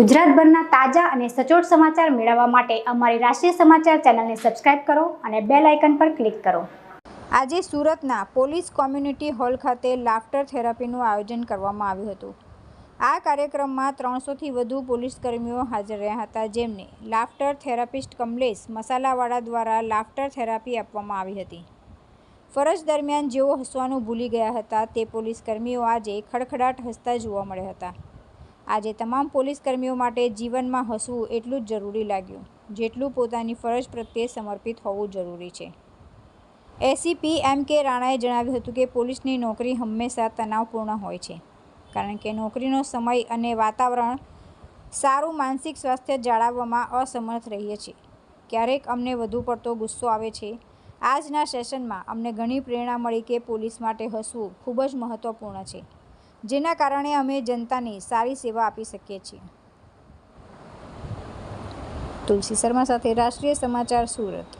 ગુજરાતભરના તાજા અને સચોટ સમાચાર મેળવવા માટે અમારી રાષ્ટ્રીય સમાચાર ચેનલને સબસ્ક્રાઇબ કરો અને બેલ આઇકન પર ક્લિક કરો. આજે સુરતના પોલીસ કોમ્યુનિટી હોલ ખાતે લાફ્ટર થેરાપીનું આયોજન કરવામાં આવ્યું હતું. આ કાર્યક્રમમાં ત્રણસોથી વધુ પોલીસ કર્મીઓ હાજર રહ્યા હતા, જેમને લાફ્ટર થેરાપિસ્ટ કમલેશ મસાલાવાળા દ્વારા લાફ્ટર થેરાપી આપવામાં આવી હતી. ફરજ દરમિયાન જેઓ હસવાનું ભૂલી ગયા હતા, તે પોલીસ કર્મીઓ આજે ખડખડાટ હસતા જોવા મળ્યા હતા. આજે તમામ પોલીસ કર્મીઓ માટે જીવનમાં હસવું એટલું જ જરૂરી લાગ્યું, જેટલું પોતાની ફરજ પ્રત્યે સમર્પિત હોવું જરૂરી છે. એસીપી એમ કે રાણાએ જણાવ્યું હતું કે પોલીસની નોકરી હંમેશા તણાવપૂર્ણ હોય છે, કારણ કે નોકરીનો સમય અને વાતાવરણ સારું માનસિક સ્વાસ્થ્ય જાળવવામાં અસમર્થ રહીએ છીએ. ક્યારેક અમને વધુ પડતો ગુસ્સો આવે છે. આજના સેશનમાં અમને ઘણી પ્રેરણા મળી કે પોલીસ માટે હસવું ખૂબ જ મહત્ત્વપૂર્ણ છે. જેના કારણે અમે જનતાને સારી સેવા આપી શકીએ છીએ. તુલસી શર્મા સાથે રાષ્ટ્રીય સમાચાર સુરત.